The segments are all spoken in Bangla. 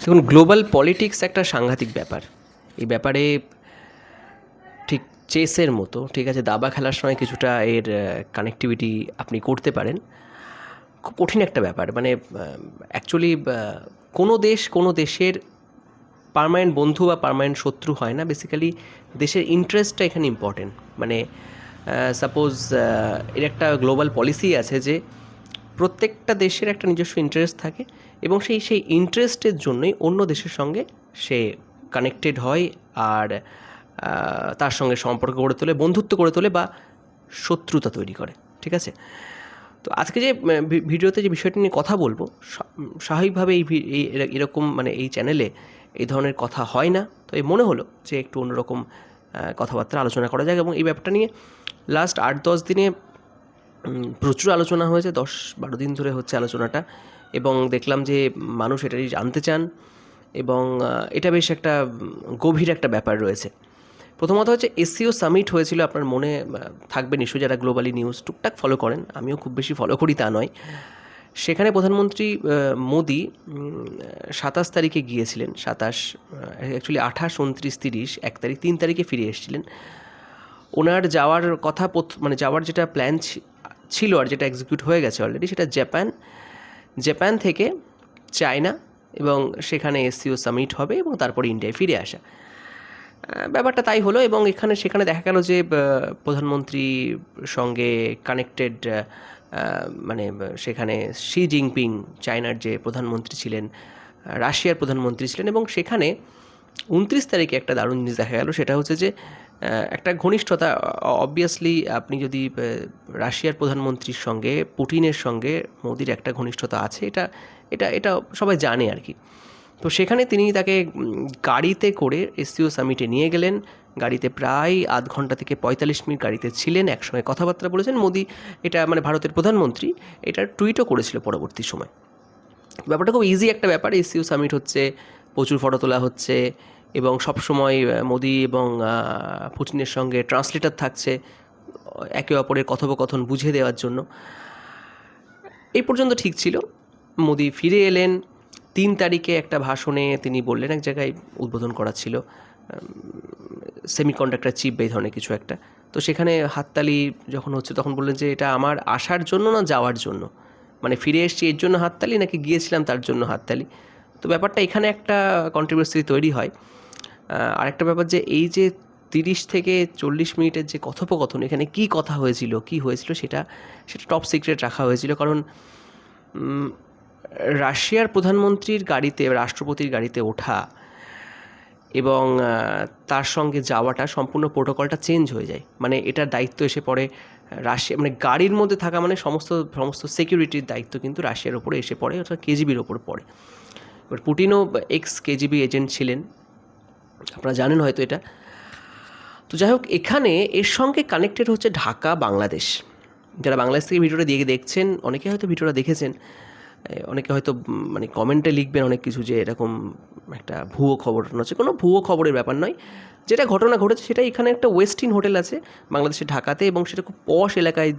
দেখুন গ্লোবাল পলিটিক্স একটা সাংঘাতিক ব্যাপার। এই ব্যাপারে ঠিক চেসের মতো, ঠিক আছে, দাবা খেলার সময় কিছুটা এর কানেক্টিভিটি আপনি করতে পারেন। খুব কঠিন একটা ব্যাপার মানে অ্যাকচুয়ালি কোনো দেশ কোনো দেশের পারমানেন্ট বন্ধু বা পারমানেন্ট শত্রু হয় না। বেসিক্যালি দেশের ইন্টারেস্টটা এখানে ইম্পর্টেন্ট মানে সাপোজ এর একটা গ্লোবাল পলিসি আছে যে প্রত্যেকটা দেশের একটা নিজস্ব ইন্টারেস্ট থাকে এবং সেই সেই ইন্টারেস্টের জন্যই অন্য দেশের সঙ্গে সে কানেক্টেড হয় আর তার সঙ্গে সম্পর্ক গড়ে তোলে, বন্ধুত্ব গড়ে তোলে বা শত্রুতা তৈরি করে, ঠিক আছে? তো আজকে যে ভিডিওতে যে বিষয়টি নিয়ে কথা বলব স্বাভাবিকভাবে এই এরকম মানে এই চ্যানেলে এই ধরনের কথা হয় না। তো এই মনে হলো যে একটু অন্যরকম কথাবার্তা আলোচনা করা যাক এবং এই ব্যাপারটা নিয়ে লাস্ট আট দশ দিনে প্রচুর আলোচনা হয়েছে, দশ বারো দিন ধরে হচ্ছে আলোচনাটা এবং দেখলাম যে মানুষ এটাই জানতে চান এবং এটা বেশ একটা গভীর একটা ব্যাপার রয়েছে। প্রথমত হচ্ছে এসিও সামিট হয়েছিল আপনার মনে থাকবে নিশ্চয়ই যারা গ্লোবালি নিউজ টুকটাক ফলো করেন, আমিও খুব বেশি ফলো করি তা নয়। সেখানে প্রধানমন্ত্রী মোদি সাতাশ তারিখে গিয়েছিলেন, সাতাশ অ্যাকচুয়ালি আঠাশ, উনত্রিশ, তিরিশ, এক তারিখ, তিন তারিখে ফিরে এসেছিলেন। ওনার যাওয়ার কথা মানে যাওয়ার যেটা প্ল্যান ছিল আর যেটা এক্সিকিউট হয়ে গেছে অলরেডি সেটা জাপান জাপান থেকে চায়না এবং সেখানে এসসিও সামিট হবে এবং তারপরে ইন্ডিয়ায় ফিরে আসা। ব্যাপারটা তাই হলো এবং এখানে, সেখানে দেখা গেল যে প্রধানমন্ত্রীর সঙ্গে কানেক্টেড মানে সেখানে শি জিনপিং চায়নার যে প্রধানমন্ত্রী ছিলেন রাশিয়ার প্রধানমন্ত্রী ছিলেন এবং সেখানে উনত্রিশ তারিখে একটা দারুণ জিনিস দেখা গেল, সেটা হচ্ছে যে একটা ঘনিষ্ঠতা অবভিয়াসলি আপনি যদি রাশিয়ার প্রধানমন্ত্রীর সঙ্গে, পুটিনের সঙ্গে মোদির একটা ঘনিষ্ঠতা আছে, এটা এটা এটা সবাই জানে আর কি। তো সেখানে তিনি তাকে গাড়িতে করে এসসিও সামিটে নিয়ে গেলেন। গাড়িতে প্রায় আধ ঘণ্টা থেকে পঁয়তাল্লিশ মিনিট গাড়িতে ছিলেন একসঙ্গে কথাবার্তা বলেছেন। মোদি এটা মানে ভারতের প্রধানমন্ত্রী এটা টুইটও করেছিল পরবর্তী সময়। ব্যাপারটা খুব ইজি একটা ব্যাপার এসিও সামিট হচ্ছে, প্রচুর ফটো তোলা হচ্ছে এবং সবসময় মোদি এবং আহ, পুটিনের সঙ্গে ট্রান্সলেটার থাকছে একে অপরের কথোপকথন বুঝিয়ে দেওয়ার জন্য। এই পর্যন্ত ঠিক ছিল। মোদি ফিরে এলেন তিন তারিখে একটা ভাষণে তিনি বললেন এক জায়গায় উদ্বোধন করা ছিল সেমিকন্ডাক্টর চিপ এই ধরনের কিছু একটা। তো সেখানে হাততালি যখন হচ্ছে তখন বললেন যে এটা আমার আসার জন্য না যাওয়ার জন্য? মানে ফিরে এসেছি এর জন্য হাততালি নাকি গিয়েছিলাম তার জন্য হাততালি? তো ব্যাপারটা এখানে একটা কন্ট্রোভার্সি তৈরি হয়। আরেকটা ব্যাপার যে এই যে তিরিশ থেকে চল্লিশ মিনিটের যে কথোপকথন, এখানে কি কথা হয়েছিল, কি হয়েছিল সেটা সেটা টপ সিক্রেট রাখা হয়েছিল। কারণ রাশিয়ার প্রধানমন্ত্রীর গাড়িতে, রাষ্ট্রপতির গাড়িতে ওঠা এবং তার সঙ্গে যাওয়াটা সম্পূর্ণ প্রোটোকলটা চেঞ্জ হয়ে যায়। মানে এটার দায়িত্ব এসে পড়ে রাশিয়া মানে গাড়ির মধ্যে থাকা মানে সমস্ত সমস্ত সিকিউরিটির দায়িত্ব কিন্তু রাশিয়ার ওপরে এসে পড়ে অর্থাৎ কেজিবির ওপর পড়ে। এবার পুটিনও এক্স কেজিবি এজেন্ট ছিলেন। আপনারা জানেন হয়তো এটা। তো যাই হোক, এখানে এর সঙ্গে কানেক্টেড হচ্ছে ঢাকা, বাংলাদেশ। যারা বাংলাদেশ থেকে ভিডিওটা দিয়ে দেখছেন, অনেকে হয়তো ভিডিওটা দেখেছেন অনেকে হয়তো মানে কমেন্টে লিখবেন অনেক কিছু যে এরকম একটা ভুয়ো খবর। হচ্ছে কোনো ভুয়ো খবরের ব্যাপার নয়। যেটা ঘটনা ঘটেছে সেটা এখানে একটা ওয়েস্টিন হোটেল আছে, বাংলাদেশের ঢাকাতে, এবং সেটা খুব পশ এলাকায়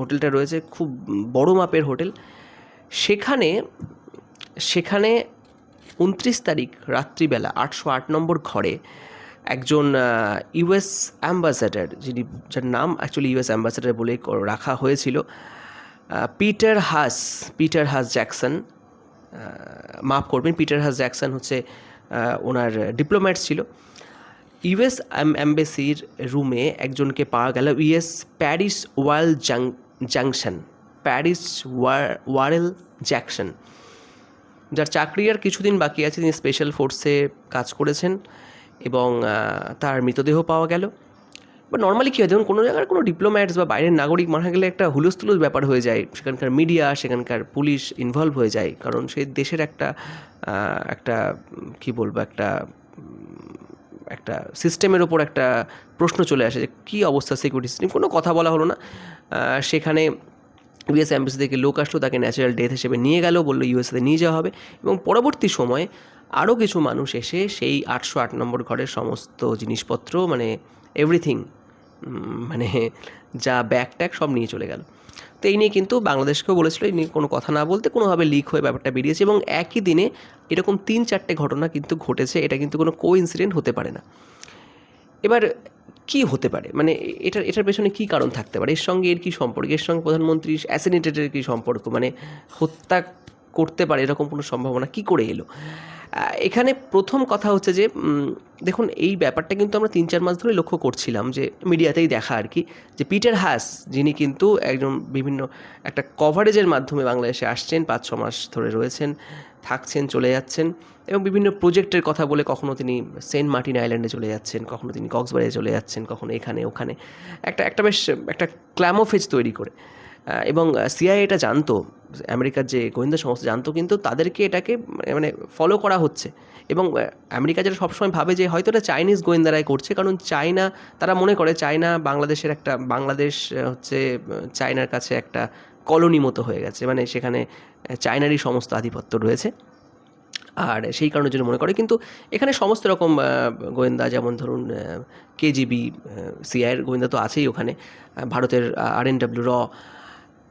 হোটেলটা রয়েছে, খুব বড় মাপের হোটেল সেখানে সেখানে উনত্রিশ তারিখ রাত্রিবেলা আটশো আট নম্বর ঘরে একজন ইউএস অ্যাম্বাসাডার যিনি, যার নাম অ্যাকচুয়ালি ইউএস অ্যাম্বাসাডার বলে রাখা হয়েছিল Peter Haas Peter Haas Jackson মাফ করবেন পিটার হাস জ্যাকসন হচ্ছে ওনার ডিপ্লোম্যাট ছিল। ইউএস অ্যাম্বাসির রুমে একজনকে পাওয়া গেল ইউএস প্যারিস ওয়াল জাং জাংশন প্যারিস ওয়ার- ওয়ারেল জ্যাকসন যার চাকরি আর কিছুদিন বাকি আছে, তিনি স্পেশাল ফোর্সে কাজ করেছেন এবং তার মৃতদেহ পাওয়া গেল। বা নর্মালি কী হয়, দেখুন, কোনো জায়গার কোনো ডিপ্লোম্যাটস বা বাইরের নাগরিক মারা গেলে একটা হুলস্থুলুস ব্যাপার হয়ে যায়। সেখানকার মিডিয়া সেখানকার পুলিশ ইনভলভ হয়ে যায়। কারণ সেই দেশের একটা একটা, কী বলব, একটা একটা সিস্টেমের ওপর একটা প্রশ্ন চলে আসে যে, কী অবস্থা সিকিউরিটি সিস্টেম কোনো কথা বলা হলো না। সেখানে ইউএস অ্যাম্বাসি থেকে লোক আসলো, তাকে ন্যাচারাল ডেথ হিসেবে নিয়ে গেল, বলল ইউএসএতে নিয়ে যাওয়া হবে এবং পরবর্তী সময়ে আরও কিছু মানুষ এসে সেই আটশো আট নম্বর ঘরের সমস্ত জিনিসপত্র মানে এভরিথিং মানে যা ব্যাগ ট্যাগ সব নিয়ে চলে গেল। তো এই নিয়ে কিন্তু বাংলাদেশকেও বলেছিল, এই নিয়ে কোনো কথা না বলতে কোনোভাবে লিক হয়ে ব্যাপারটা বেরিয়েছে এবং একই দিনে এরকম তিন চারটে ঘটনা কিন্তু ঘটেছে, এটা কিন্তু কোনো কো ইনসিডেন্ট হতে পারে না। এবার কি হতে পারে? মানে এটার এটার পেছনে কি কারণ থাকতে পারে? এর সঙ্গে এর কী সম্পর্ক? এর সঙ্গে প্রধানমন্ত্রী অ্যাসিনেটেটের কী সম্পর্ক? মানে হত্যা করতে পারে এরকম কোনো সম্ভাবনা কি করে এলো? এখানে প্রথম কথা হচ্ছে যে দেখুন, এই ব্যাপারটা কিন্তু আমরা তিন চার মাস ধরে লক্ষ্য করছিলাম যে, মিডিয়াতেই দেখা আর কি, যে পিটার হাস, যিনি কিন্তু একজন বিভিন্ন একটা কভারেজের মাধ্যমে বাংলাদেশে আসছেন, পাঁচ ছ মাস ধরে রয়েছেন, থাকছেন, চলে যাচ্ছেন এবং বিভিন্ন প্রজেক্টের কথা বলে কখনো তিনি সেন্ট মার্টিন আইল্যান্ডে চলে যাচ্ছেন, কখনো তিনি কক্সবাজারে চলে যাচ্ছেন, কখনো এখানে, ওখানে। একটা একটা বেশ, একটা ক্ল্যামোফেজ তৈরি করে। এবং সিআইএ এটা জানতো। আমেরিকার যে গোয়েন্দা সংস্থা জানতো, কিন্তু তাদেরকে এটাকে মানে ফলো করা হচ্ছে। এবং আমেরিকা যেটা সবসময় ভাবে যে হয়তো এটা চাইনিজ গোয়েন্দারাই করছে, কারণ চায়না, তারা মনে করে চায়না বাংলাদেশের একটা, বাংলাদেশ হচ্ছে চায়নার কাছে একটা কলোনি মতো হয়ে গেছে। মানে সেখানে চায়নারই সমস্ত আধিপত্য রয়েছে। আর সেই কারণের জন্য মনে করে। কিন্তু এখানে সমস্ত রকম গোয়েন্দা, যেমন ধরুন কেজিবি সিআইয়ের গোয়েন্দা তো আছেই ওখানে। ভারতের আর এন ডাব্লিউ র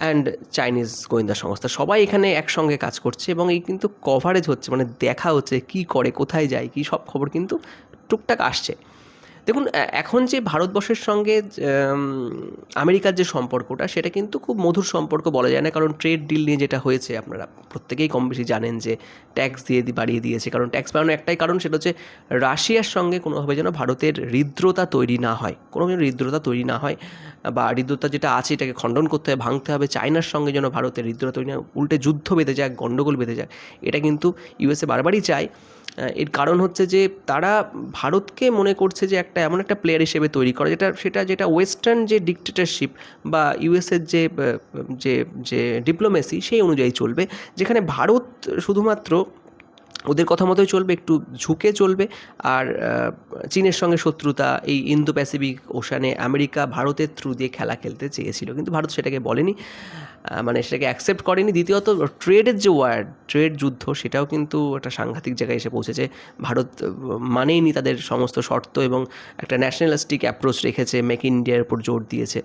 অ্যান্ড চাইনিজ গোয়েন্দা সংস্থা সবাই এখানে একসঙ্গে কাজ করছে এবং এই কিন্তু কভারেজ হচ্ছে মানে দেখা হচ্ছে কি করে, কোথায় যায়, কি সব খবর কিন্তু টুকটাক আসছে। দেখুন এখন যে ভারতবর্ষের সঙ্গে আমেরিকার যে সম্পর্কটা, সেটা কিন্তু খুব মধুর সম্পর্ক বলা যায় না, কারণ ট্রেড ডিল নিয়ে যেটা হয়েছে, আপনারা প্রত্যেকেই কম বেশি জানেন যে ট্যাক্স দিয়ে বাড়িয়ে দিয়েছে, কারণ ট্যাক্স বাড়ানোর একটাই কারণ সেটা হচ্ছে রাশিয়ার সঙ্গে কোনোভাবে যেন ভারতের হৃদ্রতা তৈরি না হয় কোনো হৃদ্রতা তৈরি না হয়। বা হৃদ্রতা যেটা আছে, এটাকে খণ্ডন করতে হবে, ভাঙতে হবে, চায়নার সঙ্গে যেন ভারতের হৃদ্রতা তৈরি উল্টে যুদ্ধ বেঁধে যাক গণ্ডগোল বেঁধে যাক এটা কিন্তু ইউএসএ বারবারই চায়। এর কারণ হচ্ছে যে, তারা ভারতকে মনে করছে যে, একটা এমন একটা প্লেয়ার হিসেবে তৈরি করা, যেটা, সেটা, যেটা ওয়েস্টার্ন যে ডিকটেটরশিপ বা ইউএসের যে যে যে ডিপ্লোমেসি সেই অনুযায়ী চলবে। যেখানে ভারত শুধুমাত্র ওদের কথা মতোই চলবে, একটু ঝুঁকে চলবে। আর চীনের সঙ্গে শত্রুতা, এই ইন্দো প্যাসিফিক ওশানে আমেরিকা ভারতের থ্রু দিয়ে খেলা খেলতে চেয়েছিল। কিন্তু ভারত সেটাকে বলেনি মানে সেটাকে অ্যাকসেপ্ট করেনি। দ্বিতীয়ত ট্রেডের যে ওয়ার ট্রেড যুদ্ধ, সেটাও কিন্তু একটা সাংঘাতিক জায়গায় এসে পৌঁছেছে। ভারত মানেইনি তাদের সমস্ত শর্ত এবং একটা ন্যাশনালিস্টিক অ্যাপ্রোচ রেখেছে মেক ইন্ডিয়ার উপর জোর দিয়েছে।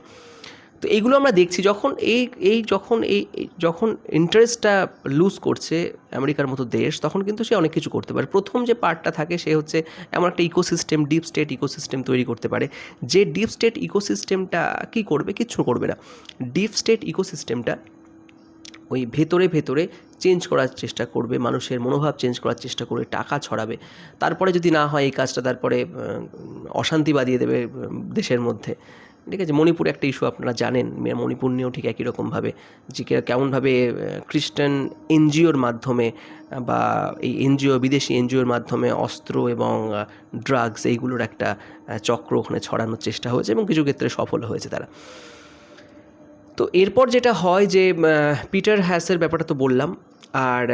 তো এইগুলো আমরা দেখছি যখন এই এই যখন এই যখন ইন্টারেস্টটা লুজ করছে আমেরিকার মতো দেশ, তখন কিন্তু সে অনেক কিছু করতে পারে। প্রথম যে পার্টটা থাকে সে হচ্ছে এমন একটা ইকোসিস্টেম ডিপ স্টেট ইকোসিস্টেম তৈরি করতে পারে। যে ডিপ স্টেট ইকোসিস্টেমটা কী করবে? কিচ্ছু করবে না। ডিপ স্টেট ইকোসিস্টেমটা ওই ভেতরে ভেতরে চেঞ্জ করার চেষ্টা করবে, মানুষের মনোভাব চেঞ্জ করার চেষ্টা করবে, টাকা ছড়াবে। তারপরে যদি না হয় এই কাজটা, তারপরে অশান্তি বাদিয়ে দেবে দেশের মধ্যে। ঠিক আছে, মণিপুর একটা ইস্যু আপনারা জানেন মণিপুর নিয়েও ঠিক একই রকমভাবে যে কেমনভাবে খ্রিস্টান এনজিওর মাধ্যমে বা এই এনজিও, বিদেশি এনজিওর মাধ্যমে অস্ত্র এবং ড্রাগস এইগুলোর একটা চক্র ওখানে ছড়ানোর চেষ্টা হয়েছে এবং কিছু ক্ষেত্রে সফল হয়েছে তারা। তো এরপর যেটা হয় যে পিটার হ্যাসের ব্যাপারটা তো বললাম আর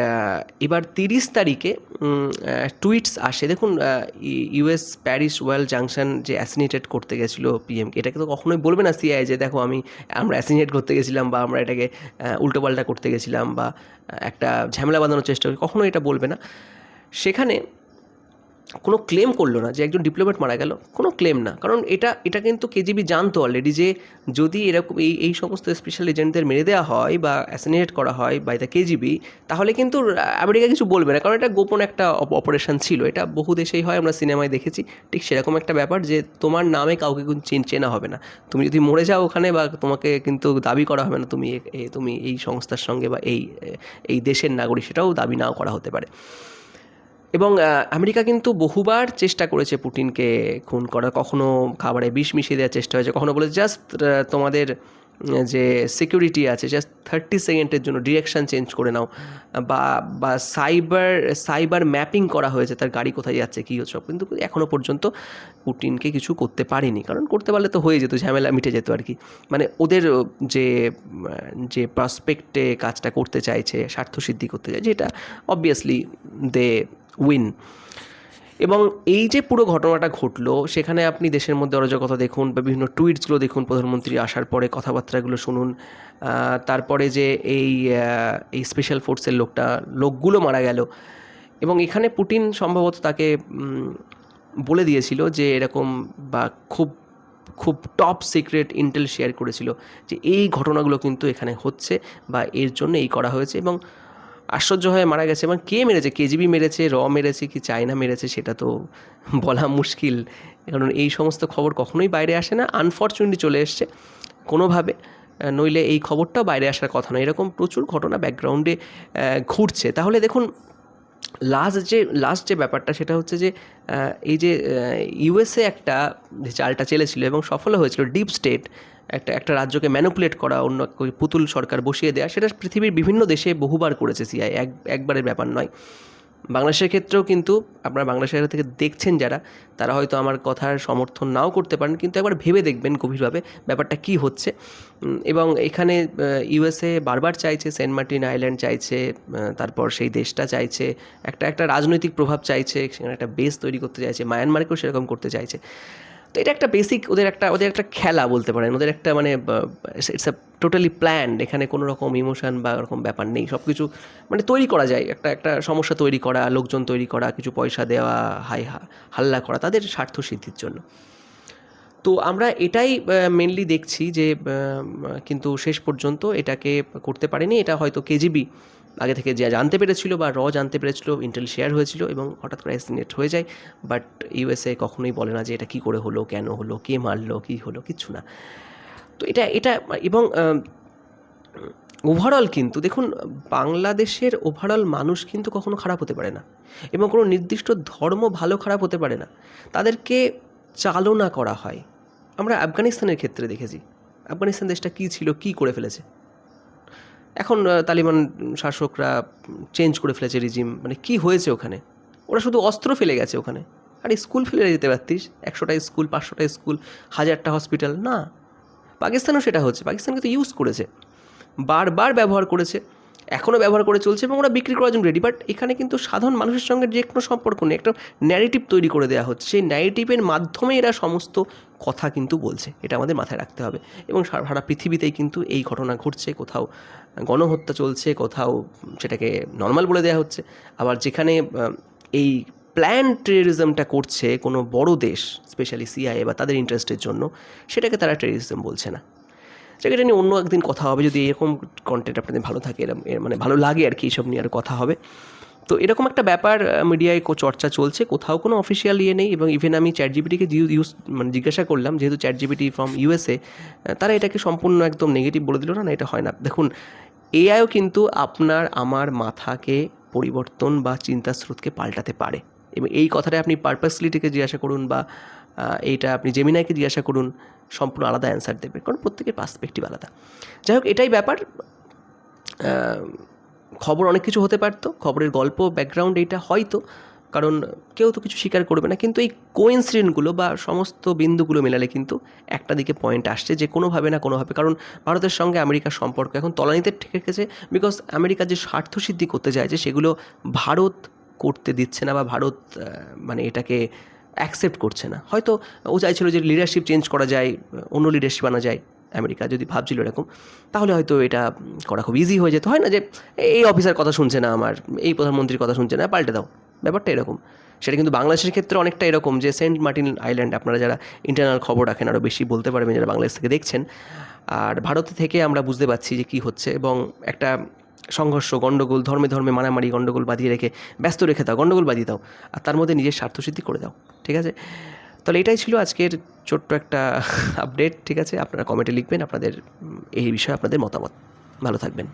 এবার তিরিশ তারিখে টুইটস আসে। দেখুন ইউএস প্যারিস ওয়েল জাংশন যে অ্যাসিনেটেড করতে গেছিল পিএমকে এটাকে তো কখনোই বলবে না সিআই যে, দেখো, আমি, আমরা অ্যাসিনেট করতে গেছিলাম বা আমরা এটাকে উল্টোপাল্টা করতে গেছিলাম বা একটা ঝামেলা বাঁধানোর চেষ্টা করি। কখনো এটা বলবে না। সেখানে কোনো ক্লেম করল না যে একজন ডিপ্লোমেট মারা গেল, কোনো ক্লেম না। কারণ এটা এটা কিন্তু কেজিবি জানতো অলরেডি যে যদি এরকম এই এই সমস্ত স্পেশাল এজেন্টদের মেরে দেওয়া হয় বা অ্যাসিনেট করা হয় বাই দ্য কেজিবি তাহলে কিন্তু আমেরিকা কিছু বলবে না। কারণ এটা গোপন একটা অপারেশন ছিল। এটা বহু দেশেই হয়, আমরা সিনেমায় দেখেছি। ঠিক সেরকম একটা ব্যাপার যে তোমার নামে কাউকে চেন হবে না। তুমি যদি মরে যাও ওখানে বা তোমাকে কিন্তু দাবি করা হবে না, তুমি তুমি এই সংস্থার সঙ্গে বা এই এই দেশের নাগরিক, সেটাও দাবি নাও করা হতে পারে। এবং আমেরিকা কিন্তু বহুবার চেষ্টা করেছে পুটিনকে খুন করার। কখনো খাবারে বিষ মিশিয়ে দেওয়ার চেষ্টা হয়েছে, কখনো বলে জাস্ট তোমাদের যে সিকিউরিটি আছে জাস্ট থার্টি সেকেন্ডের জন্য ডিরেকশন চেঞ্জ করে নাও। বা বা সাইবার সাইবার ম্যাপিং করা হয়েছে, তার গাড়ি কোথায় যাচ্ছে, কী হচ্ছে কিন্তু এখনও পর্যন্ত পুটিনকে কিছু করতে পারেনি। কারণ করতে পারলে তো হয়ে যেত, ঝামেলা মিটে যেত আর কি। মানে ওদের যে যে প্রসপেক্টে কাজটা করতে চাইছে স্বার্থসিদ্ধি করতে চাইছে, যেটা অবভিয়াসলি দে উইন এবং এই যে পুরো ঘটনাটা ঘটলো, সেখানে আপনি দেশের মধ্যে অরাজকতা দেখুন বা বিভিন্ন টুইটসগুলো দেখুন, প্রধানমন্ত্রী আসার পরে কথাবার্তাগুলো শুনুন। তারপরে যে এই এই স্পেশাল ফোর্সের লোকটা, লোকগুলো মারা গেল। এবং এখানে পুটিন সম্ভবত তাকে বলে দিয়েছিল যে এরকম বা খুব খুব টপ সিক্রেট ইন্টেল শেয়ার করেছিল যে এই ঘটনাগুলো কিন্তু এখানে হচ্ছে বা এর জন্য এই করা হয়েছে। এবং আশ্চর্য হয়ে মারা গেছে। এবং কে মেরেছে? কেজিবি মেরেছে? র মেরেছে কি চায়না মেরেছে? সেটা তো বলা মুশকিল। কারণ এই সমস্ত খবর কখনোই বাইরে আসে না। আনফর্চুনেটলি চলে এসছে কোনোভাবে। নইলে এই খবরটাও বাইরে আসার কথা নয়। এরকম প্রচুর ঘটনা ব্যাকগ্রাউন্ডে ঘুরছে। তাহলে দেখুন লাস্ট যে লাস্ট যে ব্যাপারটা সেটা হচ্ছে যে এই যে ইউএসএ একটা যে চালটা চেলেছিল এবং সফল হয়েছিল ডিপ স্টেট একটা একটা রাজ্যকে ম্যানুপুলেট করা, অন্য পুতুল সরকার বসিয়ে দেওয়া সেটা পৃথিবীর বিভিন্ন দেশে বহুবার করেছে সিআই এক, একবারের ব্যাপার নয়। বাংলাদেশের ক্ষেত্রেও কিন্তু আপনারা বাংলাদেশের থেকে দেখছেন যারা, তারা হয়তো আমার কথার সমর্থন নাও করতে পারেন, কিন্তু একবার ভেবে দেখবেন গভীরভাবে ব্যাপারটা কি হচ্ছে। এবং এখানে ইউএসএ বারবার চাইছে, সেন্ট মার্টিন আইল্যান্ড চাইছে তারপর সেই দেশটা চাইছে, একটা একটা রাজনৈতিক প্রভাব চাইছে, সেখানে একটা বেস তৈরি করতে চাইছে, মায়ানমারকেও সেরকম করতে চাইছে। তো এটা একটা বেসিক ওদের একটা ওদের একটা খেলা বলতে পারেন। ওদের একটা মানে ইটস আ টোটালি প্ল্যান্ড এখানে কোনো রকম ইমোশন বা ওরকম ব্যাপার নেই। সব কিছু মানে তৈরি করা যায়। একটা একটা সমস্যা তৈরি করা, লোকজন তৈরি করা, কিছু পয়সা দেওয়া, হাই হাল্লা করা, তাদের স্বার্থ সিদ্ধির জন্য। তো আমরা এটাই মেনলি দেখছি যে কিন্তু শেষ পর্যন্ত এটাকে করতে পারেনি। এটা হয়তো কেজিবি আগে থেকে যা জানতে পেরেছিল বা র জানতে পেরেছিল ইন্টেল শেয়ার হয়েছিল এবং হঠাৎ করে অ্যাসিনেট হয়ে যায়। বাট ইউএসএ কখনোই বলে না যে এটা কী করে হলো, কেন হলো, কে মারলো, কী হলো, কিচ্ছু না। তো এটা এটা, এবং ওভারঅল কিন্তু দেখুন, বাংলাদেশের ওভারঅল মানুষ কিন্তু কখনো খারাপ হতে পারে না এবং কোনো নির্দিষ্ট ধর্ম ভালো খারাপ হতে পারে না। তাদেরকে চালনা করা হয়। আমরা আফগানিস্তানের ক্ষেত্রে দেখেছি। আফগানিস্তান দেশটা কী ছিল, কী করে ফেলেছে? এখন তালিবান শাসকরা চেঞ্জ করে ফেলেছে রিজিম। মানে কি হয়েছে ওখানে? ওরা শুধু অস্ত্র ফেলে গেছে ওখানে। আর স্কুল ফেলে যেতে পারতিস? একশোটা স্কুল, পাঁচশোটা স্কুল, হাজারটা হসপিটাল? না। পাকিস্তানও সেটা হচ্ছে। পাকিস্তান কিন্তু ইউজ করেছে। বারবার ব্যবহার করেছে। এখনও ব্যবহার করে চলছে এবং ওরা বিক্রি করার জন্য রেডি বাট এখানে কিন্তু সাধারণ মানুষের সঙ্গে যে কোনো সম্পর্ক নেই, একটা ন্যারেটিভ তৈরি করে দেওয়া হচ্ছে। সেই ন্যারেটিভের মাধ্যমে এরা সমস্ত কথা কিন্তু বলছে। এটা আমাদের মাথায় রাখতে হবে। এবং সারা পৃথিবীতেই কিন্তু এই ঘটনা ঘটছে। কোথাও গণহত্যা চলছে, কোথাও সেটাকে নর্মাল বলে দেওয়া হচ্ছে। আবার যেখানে এই প্ল্যান টেরিজমটা করছে কোনো বড় দেশ স্পেশালি সিআইএ বা তাদের ইন্টারেস্টের জন্য, সেটাকে তারা টেরিজম বলছে না। সেটা নিয়ে অন্য একদিন কথা হবে। যদি এরকম কন্টেন্ট আপনাদের ভালো থাকে, এরম এর মানে ভালো লাগে আর কি এইসব নিয়ে আর কথা হবে। তো এরকম একটা ব্যাপার মিডিয়ায় চর্চা চলছে। কোথাও কোনো অফিসিয়াল ইয়ে নেই এবং ইভেন আমি চ্যাট জিবিটিকে ইউজ মানে জিজ্ঞাসা করলাম, যেহেতু চ্যাট জিবিটি ফ্রম ইউএসএ তারা এটাকে সম্পূর্ণ একদম নেগেটিভ বলে দিল। না না, এটা হয় না। দেখুন এআইও কিন্তু আপনার, আমার মাথাকে পরিবর্তন বা চিন্তার স্রোতকে পাল্টাতে পারে। এবং এই কথাটা আপনি পারপাসলিটিকে জিজ্ঞাসা করুন বা এইটা আপনি জেমিনাইকে জিজ্ঞাসা করুন, সম্পূর্ণ আলাদা অ্যান্সার দেবে, কারণ প্রত্যেকের পার্সপেক্টিভ আলাদা। যাই হোক, এটাই ব্যাপার। খবর অনেক কিছু হতে পারতো, খবরের গল্প ব্যাকগ্রাউন্ড এইটা হয়তো, কারণ কেউ তো কিছু স্বীকার করবে না, কিন্তু এই কোইন্সিডেন্টগুলো বা সমস্ত বিন্দুগুলো মেলালে কিন্তু একটা দিকে পয়েন্ট আসছে, যে কোনোভাবে না কোনোভাবে। কারণ ভারতের সঙ্গে আমেরিকার সম্পর্ক এখন তলানিতে ঠেকে গেছে বিকজ আমেরিকা যে স্বার্থসিদ্ধি করতে চাইছে, সেগুলো ভারত করতে দিচ্ছে না বা ভারত মানে এটাকে অ্যাকসেপ্ট করছে না। হয়তো ও চাইছিল যে লিডারশিপ চেঞ্জ করা যায়, অন্য লিডারশিপ আনা যায় আমেরিকা, যদি ভাবছিল এরকম। তাহলে হয়তো এটা করা খুব ইজি হয়ে যেত। হয় না যে এই অফিসার কথা শুনছে না আমার, এই প্রধানমন্ত্রীর কথা শুনছে না, পাল্টে দাও। ব্যাপারটা এরকম। সেটা কিন্তু বাংলাদেশের ক্ষেত্রে অনেকটা এরকম যে সেন্ট মার্টিন আইল্যান্ড, আপনারা যারা ইন্টারনাল খবর রাখেন আরও বেশি বলতে পারবেন যারা বাংলাদেশ থেকে দেখছেন। আর ভারত থেকে আমরা বুঝতে পারছি যে কী হচ্ছে এবং একটা সংঘর্ষ, গণ্ডগোল, ধর্মে ধর্মে মারামারি, গণ্ডগোল বাঁধিয়ে রেখে ব্যস্ত রেখে দাও, গণ্ডগোল বাঁধিয়ে দাও, আর তার মধ্যে নিজের স্বার্থসিদ্ধি করে দাও, ঠিক আছে? তাহলে এটাই ছিল আজকের ছোট্ট একটা আপডেট ঠিক আছে? আপনারা কমেন্টে লিখবেন আপনাদের এই বিষয়ে আপনাদের মতামত। ভালো থাকবেন।